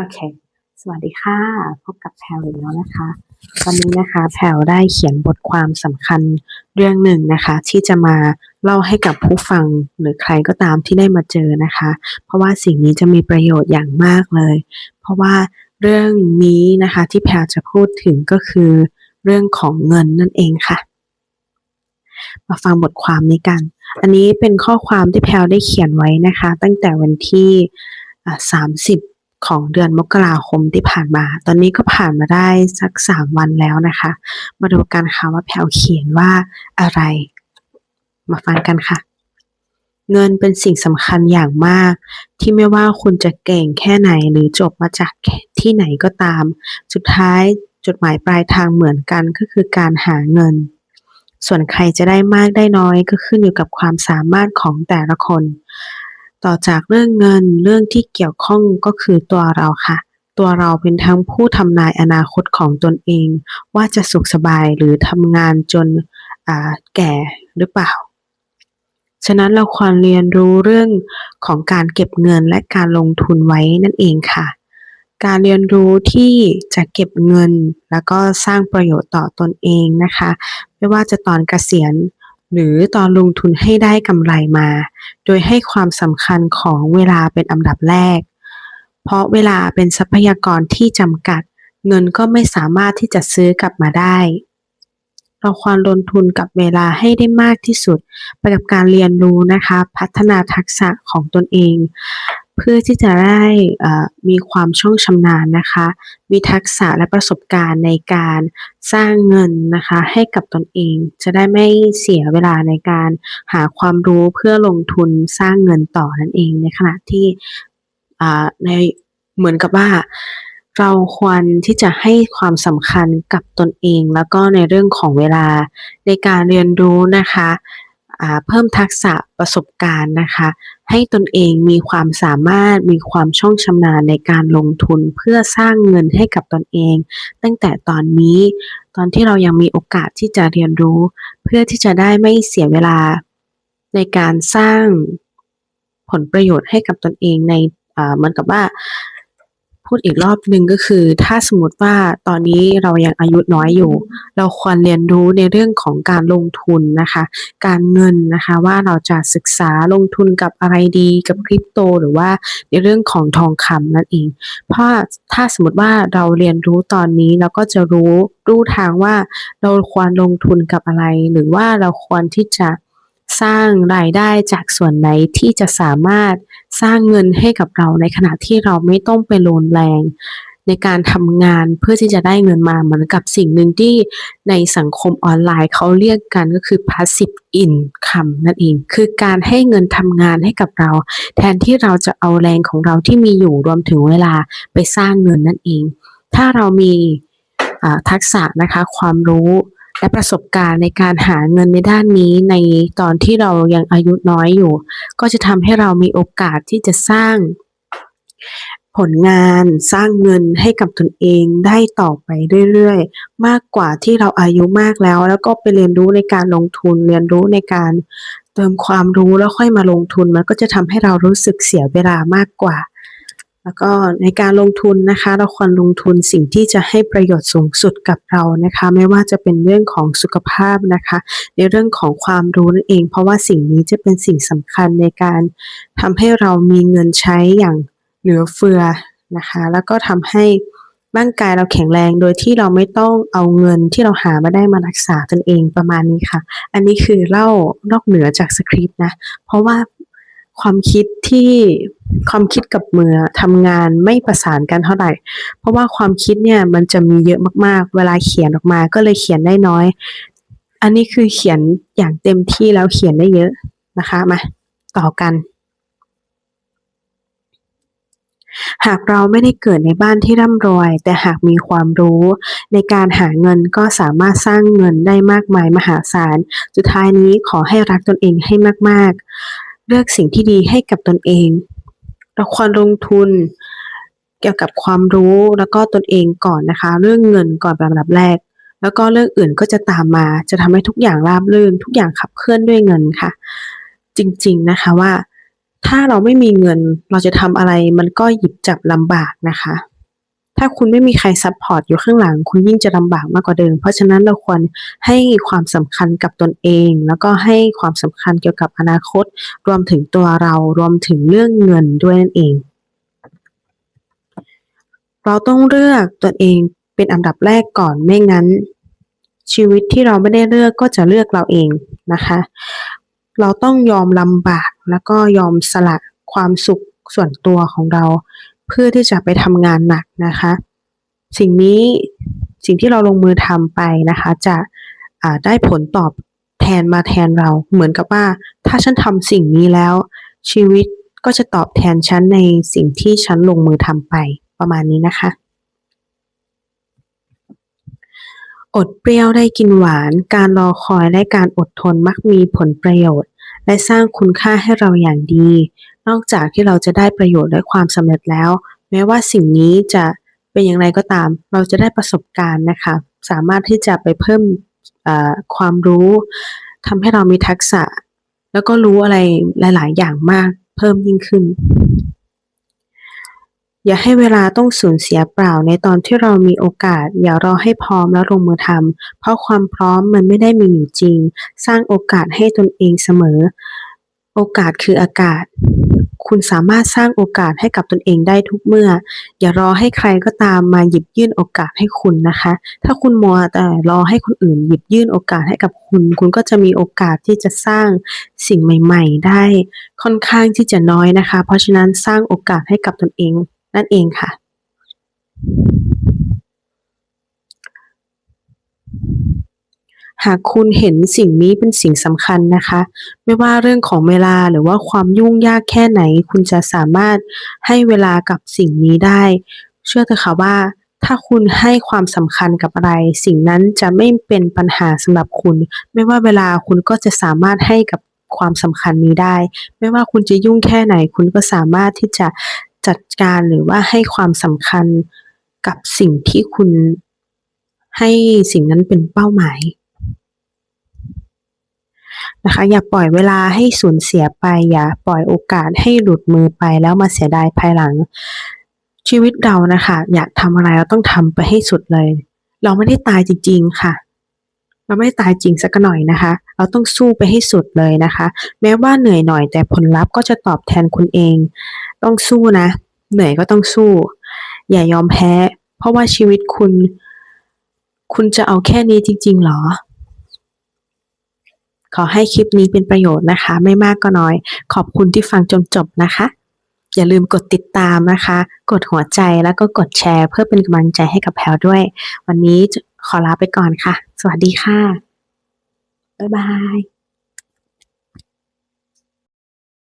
โอเค สวัสดีค่ะ พบกับแพรวอีกแล้วนะคะ วันนี้นะคะแพรวได้เขียนบทความสำคัญเรื่องหนึ่งนะคะ ที่จะมาเล่าให้กับผู้ฟังหรือใครก็ตามที่ได้มาเจอนะคะ เพราะว่าสิ่งนี้จะมีประโยชน์อย่างมากเลย เพราะว่าเรื่องนี้นะคะที่แพรจะพูดถึงก็คือเรื่องของเงินนั่นเองค่ะ มาฟังบทความนี้กัน อันนี้เป็นข้อความที่แพลวได้เขียนไว้นะคะ ตั้งแต่วันที่ 30 ของเดือนมกราคมที่ผ่านมา ตอนนี้ก็ผ่านมาได้สัก 3 วันแล้วนะคะ มาดูกันค่ะว่าแพลวเขียนว่าอะไร มาฟังกันค่ะ เงินเป็นสิ่งสำคัญอย่างมาก ที่ไม่ว่าคุณจะเก่งแค่ไหนหรือจบมาจากที่ไหนก็ตาม สุดท้ายจุดหมายปลายทางเหมือนกันก็คือการหาเงิน ส่วนใครจะได้มากได้น้อยก็ขึ้นอยู่กับความสามารถของแต่ละคน ต่อจากเรื่องเงินเรื่องที่เกี่ยวข้องก็คือตัวเราค่ะ ตัวเราเป็นทั้งผู้ทำนายอนาคตของตนเอง ว่าจะสุขสบายหรือทำงานจนอ่าแก่หรือเปล่า ฉะนั้นเราควรเรียนรู้เรื่องของการเก็บเงินและการลงทุนไว้นั่นเองค่ะ การเรียนรู้ที่จะเก็บเงินแล้วก็สร้างประโยชน์ต่อตนเองนะคะ ไม่ว่าจะตอนเกษียณ หรือตอนลงทุนให้ได้กำไรมา โดยให้ความสำคัญของเวลาเป็นอันดับแรก เพราะเวลาเป็นทรัพยากรที่จำกัด เงินก็ไม่สามารถที่จะซื้อกลับมาได้ เราควรลงทุนกับเวลาให้ได้มากที่สุด ไปกับการเรียนรู้นะคะ พัฒนาทักษะของตนเอง เพื่อที่จะได้มีความช่องชำนาญนะคะ มีทักษะและประสบการณ์ในการสร้างเงินนะคะให้กับตนเอง จะได้ไม่เสียเวลาในการหาความรู้เพื่อลงทุนสร้างเงินต่อนั่นเองในขณะที่ในเหมือนกับว่าเราควรที่จะให้ความสำคัญกับตนเองแล้วก็ในเรื่องของเวลาในการเรียนรู้นะคะเพิ่มทักษะประสบการณ์นะคะ ให้ตนเองมีความสามารถมีความช่องชำนาญในการลงทุนเพื่อสร้างเงินให้กับตนเอง ตั้งแต่ตอนนี้ตอนที่เรายังมีโอกาสที่จะเรียนรู้ เพื่อที่จะได้ไม่เสียเวลาในการสร้างผลประโยชน์ให้กับตนเองในเหมือนกับว่า พูดอีกรอบหนึ่งก็คือ ถ้าสมมติว่าตอนนี้เรายังอายุน้อยอยู่ เราควรเรียนรู้ในเรื่องของการลงทุนนะคะ การเงินนะคะว่าเราจะศึกษาลงทุนกับอะไรดีกับคริปโต หรือว่าในเรื่องของทองคำนั่นเอง เพราะถ้าสมมติว่าเราเรียนรู้ตอนนี้เราก็จะรู้รู้ทางว่าเราควรลงทุนกับอะไร หรือว่าเราควรที่จะ สร้างรายได้จากส่วนไหนที่จะสามารถสร้างเงินให้กับเราในขณะที่เราไม่ต้องไปโลนแรง ในการทำงานเพื่อที่จะได้เงินมาเหมือนกับสิ่งหนึ่งที่ในสังคมออนไลน์เขาเรียกกันก็คือ passive income นั่นเอง คือการให้เงินทำงานให้กับเรา แทนที่เราจะเอาแรงของเราที่มีอยู่รวมถึงเวลาไปสร้างเงินนั่นเอง ถ้าเรามีทักษะนะคะความรู้ และประสบการณ์ในการหาเงินในด้านนี้ในตอนที่เรายังอายุน้อยอยู่ ก็จะทำให้เรามีโอกาสที่จะสร้างผลงานสร้างเงินให้กับตนเองได้ต่อไปเรื่อยๆ มากกว่าที่เราอายุมากแล้ว แล้วก็ไปเรียนรู้ในการลงทุนเรียนรู้ในการเติมความรู้แล้วค่อยมาลงทุน มันก็จะทำให้เรารู้สึกเสียเวลามากกว่า แล้วก็ในการลงทุนนะคะ เราควรลงทุนสิ่งที่จะให้ประโยชน์สูงสุดกับเรานะคะ ไม่ว่าจะเป็นเรื่องของสุขภาพนะคะ ในเรื่องของความรู้นั่นเอง เพราะว่าสิ่งนี้จะเป็นสิ่งสำคัญในการทำให้เรามีเงินใช้อย่างเหลือเฟือนะคะ แล้วก็ทำให้ร่างกายเราแข็งแรงโดยที่เราไม่ต้องเอาเงินที่เราหามาได้มารักษาตนเองประมาณนี้ค่ะ อันนี้คือเล่านอกเหนือจากสคริปต์นะ เพราะว่าความคิดที่ ความคิดกับมือทำงานไม่ประสานกันเท่าไหร่ เพราะว่าความคิดเนี่ยมันจะมีเยอะมากๆ เวลาเขียนออกมาก็เลยเขียนได้น้อย อันนี้คือเขียนอย่างเต็มที่แล้วเขียนได้เยอะนะคะมาต่อกัน หากเราไม่ได้เกิดในบ้านที่ร่ำรวย แต่หากมีความรู้ ในการหาเงินก็สามารถสร้างเงินได้มากมายมหาศาล สุดท้ายนี้ขอให้รักตนเองให้มากๆ เลือกสิ่งที่ดีให้กับตนเอง เราควรลงทุนเกี่ยวกับความรู้แล้วก็ตนเองก่อนนะคะ เรื่องเงินก่อนเป็นลำดับแรก แล้วก็เรื่องอื่นก็จะตามมา จะทำให้ทุกอย่างราบรื่น ทุกอย่างขับเคลื่อนด้วยเงินค่ะ จริงๆนะคะว่า ถ้าเราไม่มีเงินเราจะทำอะไรมันก็หยิบจับลำบากนะคะ ถ้าคุณไม่มีใครซัพพอร์ตอยู่ข้างหลัง คุณยิ่งจะลำบากมากกว่าเดิม เพราะฉะนั้นเราควรให้ความสำคัญกับตนเอง แล้วก็ให้ความสำคัญเกี่ยวกับอนาคต รวมถึงตัวเรารวมถึงเรื่องเงินด้วยนั่นเอง เราต้องเลือกตนเองเป็นอันดับแรกก่อนไม่งั้น ชีวิตที่เราไม่ได้เลือกก็จะเลือกเราเองนะคะ เราต้องยอมลำบากแล้วก็ยอมสละความสุขส่วนตัวของเรา เพื่อที่จะไปทำงานหนักนะคะ สิ่งนี้สิ่งที่เราลงมือทำไปนะคะ จะได้ผลตอบแทนมาแทนเราเหมือนกับว่า ถ้าฉันทำสิ่งนี้แล้ว ชีวิตก็จะตอบแทนฉันในสิ่งที่ฉันลงมือทำไปประมาณนี้นะคะ อดเปรี้ยวได้กินหวาน การรอคอยและการอดทนมักมีผลประโยชน์ และสร้างคุณค่าให้เราอย่างดี นอกจากที่เราจะได้ประโยชน์และความสำเร็จแล้ว แม้ว่าสิ่งนี้จะเป็นอย่างไรก็ตาม เราจะได้ประสบการณ์นะคะ สามารถที่จะไปเพิ่มความรู้ทำให้เรามีทักษะ แล้วก็รู้อะไรหลาย ๆ อย่างมากเพิ่มยิ่งขึ้น อย่าให้เวลาต้องสูญเสียเปล่าในตอนที่เรามีโอกาส อย่ารอให้พร้อมแล้วลงมือทำเพราะความพร้อมมันไม่ได้มีอยู่จริง สร้างโอกาสให้ตนเองเสมอ โอกาสคืออากาศ คุณสามารถสร้างโอกาสให้กับตนเองได้ทุกเมื่อ อย่ารอให้ใครก็ตามมาหยิบยื่นโอกาสให้คุณนะคะ ถ้าคุณมัวแต่รอให้คนอื่นหยิบยื่นโอกาสให้กับคุณ คุณก็จะมีโอกาสที่จะสร้างสิ่งใหม่ ๆ ได้ค่อนข้างที่จะน้อยนะคะ เพราะฉะนั้นสร้างโอกาสให้กับตนเอง นั่นเองค่ะ หากคุณเห็นสิ่งนี้เป็นสิ่งสำคัญนะคะ ไม่ว่าเรื่องของเวลาหรือว่าความยุ่งยากแค่ไหน คุณจะสามารถให้เวลากับสิ่งนี้ได้ เชื่อเถอะค่ะว่าถ้าคุณให้ความสำคัญกับอะไร สิ่งนั้นจะไม่เป็นปัญหาสำหรับคุณ ไม่ว่าเวลาคุณก็จะสามารถให้กับความสำคัญนี้ได้ ไม่ว่าคุณจะยุ่งแค่ไหน คุณก็สามารถที่จะ จัดการหรือว่าให้ความสำคัญกับสิ่งที่คุณให้สิ่งนั้นเป็นเป้าหมายนะคะอย่าปล่อยเวลาให้สูญเสียไป อย่าปล่อยโอกาสให้หลุดมือไปแล้วมาเสียดายภายหลัง ชีวิตเรานะคะ อยากทำอะไรเราต้องทำไปให้สุดเลย เราไม่ได้ตายจริง ๆ ค่ะ เราไม่ได้ตายจริงสักหน่อยนะคะ เราต้องสู้ไปให้สุดเลยนะคะ แม้ว่าเหนื่อยหน่อยแต่ผลลัพธ์ก็จะตอบแทนคุณเอง ต้องสู้นะ เหนื่อยก็ต้องสู้ อย่ายอมแพ้ เพราะว่าชีวิตคุณ คุณจะเอาแค่นี้จริง ๆ หรอ?ขอให้คลิปนี้เป็นประโยชน์นะคะ ไม่มากก็น้อย ขอบคุณที่ฟังจนจบนะคะ อย่าลืมกดติดตามนะคะ กดหัวใจแล้วก็กดแชร์ เพื่อเป็นกำลังใจให้กับแพรวด้วย วันนี้ขอลาไปก่อนค่ะ สวัสดีค่ะ บ๊ายบาย